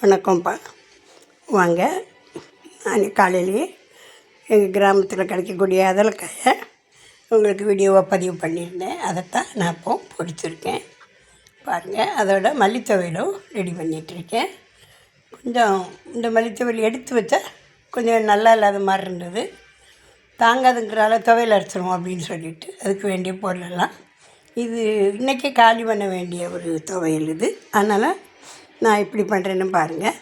வணக்கம்ப்பா. வாங்க. நான் காலையிலேயே எங்கள் கிராமத்தில் கிடைக்கக்கூடிய அதலக்காயை உங்களுக்கு வீடியோவை பதிவு பண்ணியிருந்தேன். அதைத்தான் நான் இப்போ பிடிச்சிருக்கேன் பாருங்கள் அதோட மல்லித்தொவையிலும் ரெடி பண்ணிகிட்ருக்கேன் கொஞ்சம் இந்த மல்லித்தொவையில் எடுத்து வச்சா கொஞ்சம் நல்லா இல்லாத மாதிரி இருந்தது. தாங்காதுங்கிறால துவையல் அரைச்சிடுவோம் அப்படின்னு சொல்லிட்டு அதுக்கு வேண்டிய பொருளெல்லாம். இது இன்றைக்கே காலி பண்ண வேண்டிய ஒரு துவையல் இது. அதனால் நான் இப்படி பண்ணுறேன்னு பாருங்கள்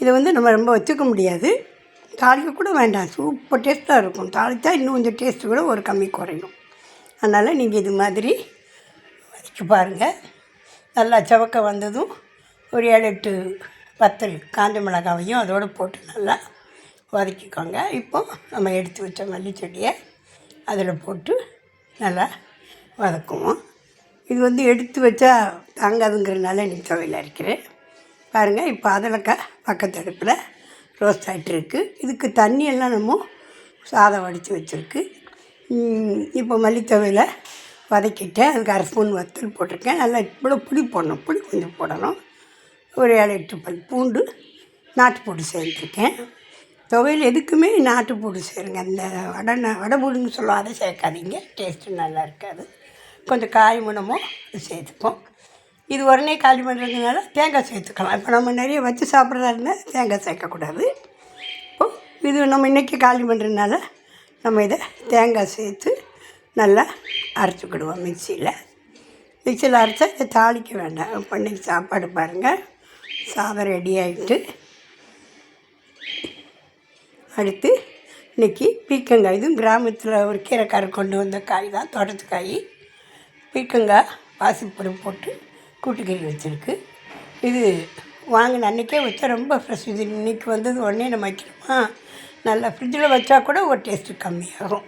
இதை வந்து நம்ம ரொம்ப வச்சுக்க முடியாது. தாளிக்க கூட வேண்டாம். சூப்பர் டேஸ்ட்டாக இருக்கும். தாளித்தா இன்னும் கொஞ்சம் டேஸ்ட்டு கூட ஒரு கம்மி குறையும். அதனால் நீங்கள் இது மாதிரி வதக்கி பாருங்கள் நல்லா செவக்க வந்ததும் ஒரு ஏழு எட்டு பத்தல் காஞ்ச மிளகாவையும் அதோடு போட்டு நல்லா வதக்கிக்கோங்க. இப்போ நம்ம எடுத்து வச்ச மல்லிச்செடியை அதில் போட்டு நல்லா வதக்குவோம். இது வந்து எடுத்து வச்சா தாங்காதுங்கிறதுனால நீ துவையில் அரைக்கிறேன். பாருங்கள் இப்போ அதலக்கா பக்கத்து அடுப்பில் ரோஸ்ட் ஆகிட்டுருக்கு இதுக்கு தண்ணியெல்லாம் நம்ம சாதம் வடித்து வச்சுருக்கு. இப்போ மல்லித்தவையில் வதக்கிட்டேன். அதுக்கு அரை ஸ்பூன் வத்தல் போட்டிருக்கேன். நல்லா இவ்வளோ புளி போடணும். புளி கொஞ்சம் போடணும். ஒரு ஏழு எட்டு பல் பூண்டு நாட்டுப்பூண்டு சேர்த்துருக்கேன். துவையில் எதுக்குமே நாட்டுப்பூண்டு சேருங்க அந்த வடை வடை பூண்டுன்னு சொல்லுவோம் அதை சேர்க்காதீங்க. டேஸ்ட்டு நல்லா இருக்காது. கொஞ்சம் காயமுனமும் சேர்த்துப்போம். இது உடனே காலி பண்ணுறதுனால தேங்காய் சேர்த்துக்கலாம். இப்போ நம்ம நிறைய வச்சு சாப்பிட்றதா இருந்தால் தேங்காய் சேர்க்கக்கூடாது. இப்போது இது நம்ம இன்றைக்கி காலி பண்ணுறதுனால நம்ம இதை தேங்காய் சேர்த்து நல்லா அரைச்சிக்கிடுவோம் மிக்சியில். மிக்சியில் அரைச்சா இதை தாளிக்க வேண்டாம். இப்போ இன்றைக்கி சாப்பாடு பாருங்கள் சாதம் ரெடி ஆகிட்டு அடுத்து இன்றைக்கி பீக்கங்காய் இதுவும் கிராமத்தில் ஒரு கீரைக்காரர் கொண்டு வந்த காய் தான் தோட்டத்து காய். பீக்கங்காய் பாசிப்பொடி போட்டு கூட்டுக்கறி வச்சுருக்கு. இது வாங்கின அன்றைக்கே வச்சா ரொம்ப ஃப்ரெஷ் இது இன்றைக்கி வந்தது உடனே நம்ம வைக்கிறோமா நல்லா ஃப்ரிட்ஜில் வச்சா கூட ஒரு டேஸ்ட்டு கம்மியாகும்.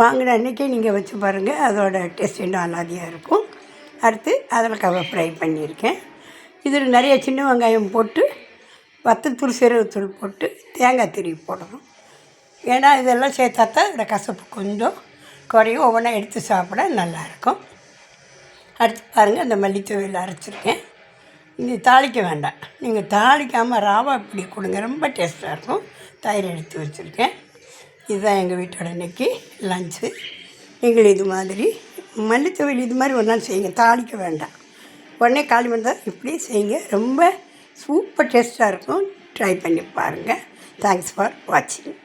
வாங்கின அன்றைக்கே நீங்கள் வச்சு பாருங்கள் அதோட டேஸ்ட் இன்னும் அலாதியாக இருக்கும். அடுத்து அதில் கவ ஃப்ரை பண்ணியிருக்கேன். இதில் நிறைய சின்ன வெங்காயம் போட்டு வத்தத்தூள் சீரகத்தூள் போட்டு தேங்காய் திருவி போடணும். ஏன்னா இதெல்லாம் சேர்த்தா தான் இந்த கசப்பு கொஞ்சம் குறையும். ஒவ்வொன்றா எடுத்து சாப்பிட நல்லாயிருக்கும் அடுத்து பாருங்கள் அந்த மல்லித்தூவில் அரைச்சிருக்கேன். இது தாளிக்க வேண்டாம். நீங்கள் தாளிக்காமல் ராவா இப்படி கொடுங்க ரொம்ப டேஸ்ட்டாக இருக்கும். தயிர் எடுத்து வச்சுருக்கேன். இதுதான் எங்கள் வீட்டோட இன்றைக்கி லஞ்சு நீங்கள் இது மாதிரி மல்லித்தூவில் இது மாதிரி ஒரு நாள் செய்யுங்க தாளிக்க வேண்டாம். உடனே காலி பண்ணால் இப்படியே செய்யுங்க. ரொம்ப சூப்பர் டேஸ்ட்டாக இருக்கும். ட்ரை பண்ணி பாருங்கள் தேங்க்ஸ் ஃபார் வாட்சிங்